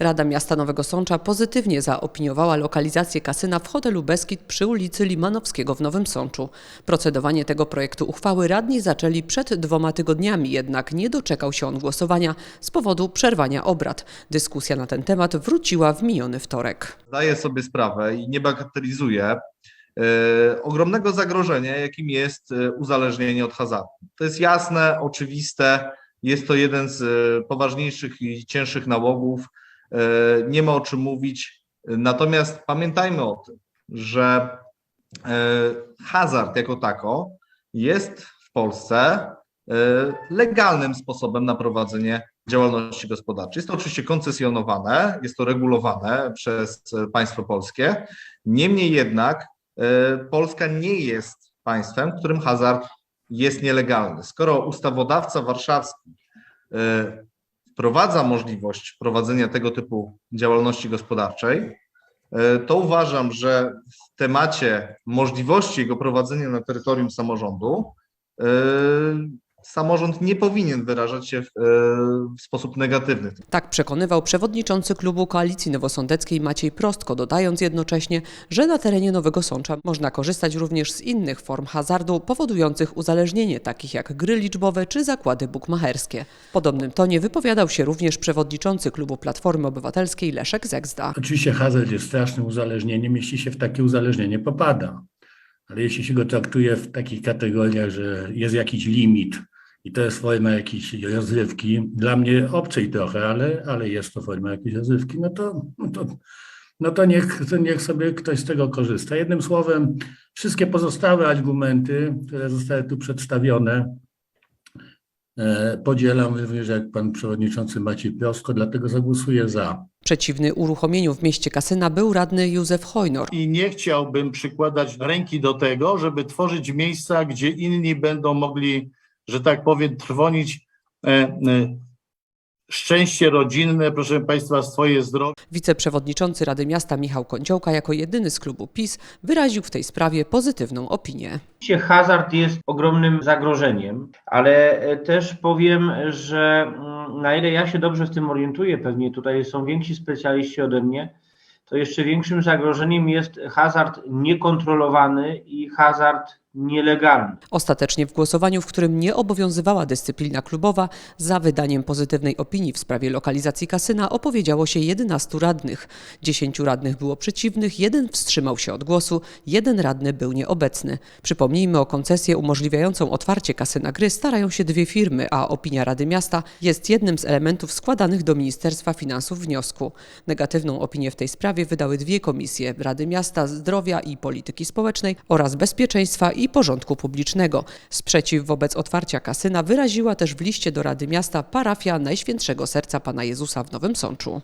Rada Miasta Nowego Sącza pozytywnie zaopiniowała lokalizację kasyna w hotelu Beskid przy ulicy Limanowskiego w Nowym Sączu. Procedowanie tego projektu uchwały radni zaczęli przed dwoma tygodniami, jednak nie doczekał się on głosowania z powodu przerwania obrad. Dyskusja na ten temat wróciła w miniony wtorek. zdaję sobie sprawę i nie bagatelizuję e, ogromnego zagrożenia, jakim jest e, uzależnienie od hazardu. To jest jasne, oczywiste, jest to jeden z e, poważniejszych i cięższych nałogów, nie ma o czym mówić. Natomiast pamiętajmy o tym, że e, hazard jako tako jest w Polsce e, legalnym sposobem na prowadzenie działalności gospodarczej. Jest to oczywiście koncesjonowane, jest to regulowane przez e, państwo polskie. Niemniej jednak e, Polska nie jest państwem, w którym hazard jest nielegalny. Skoro ustawodawca warszawski e, wprowadza możliwość prowadzenia tego typu działalności gospodarczej, e, to uważam, że w temacie możliwości jego prowadzenia na terytorium samorządu e, samorząd nie powinien wyrażać się w, e, w sposób negatywny. Tak przekonywał przewodniczący klubu Koalicji Nowosądeckiej Maciej Prostko, dodając jednocześnie, że na terenie Nowego Sącza można korzystać również z innych form hazardu powodujących uzależnienie, takich jak gry liczbowe czy zakłady bukmacherskie. W podobnym tonie wypowiadał się również przewodniczący klubu Platformy Obywatelskiej Leszek Zegzda. Oczywiście hazard jest strasznym uzależnieniem, jeśli się w takie uzależnienie popada. Ale jeśli się go traktuje w takich kategoriach, że jest jakiś limit i to jest forma jakiejś rozrywki, dla mnie obcej trochę, ale, ale jest to forma jakiejś rozrywki, no to, no to, no to niech, to niech sobie ktoś z tego korzysta. Jednym słowem, wszystkie pozostałe argumenty, które zostały tu przedstawione, e, podzielam również jak pan przewodniczący Maciej Prosko, dlatego zagłosuję za. Przeciwny uruchomieniu w mieście kasyna był radny Józef Hojnor. I nie chciałbym przykładać ręki do tego, żeby tworzyć miejsca, gdzie inni będą mogli, że tak powiem, trwonić e, e, szczęście rodzinne, proszę Państwa, swoje zdrowie. Wiceprzewodniczący Rady Miasta Michał Kąciołka jako jedyny z klubu PiS wyraził w tej sprawie pozytywną opinię. Hazard jest ogromnym zagrożeniem, ale e, też powiem, że mm, na ile ja się dobrze w tym orientuję, pewnie tutaj są więksi specjaliści ode mnie, to jeszcze większym zagrożeniem jest hazard niekontrolowany i hazard nielegalny. Ostatecznie w głosowaniu, w którym nie obowiązywała dyscyplina klubowa, za wydaniem pozytywnej opinii w sprawie lokalizacji kasyna opowiedziało się 11 radnych. 10 radnych było przeciwnych, jeden wstrzymał się od głosu, jeden radny był nieobecny. Przypomnijmy o koncesję umożliwiającą otwarcie kasyna gry starają się dwie firmy, a opinia Rady Miasta jest jednym z elementów składanych do Ministerstwa Finansów wniosku. Negatywną opinię w tej sprawie wydały dwie komisje Rady Miasta Zdrowia i Polityki Społecznej oraz Bezpieczeństwa i Porządku Publicznego. Sprzeciw wobec otwarcia kasyna wyraziła też w liście do Rady Miasta parafia Najświętszego Serca Pana Jezusa w Nowym Sączu.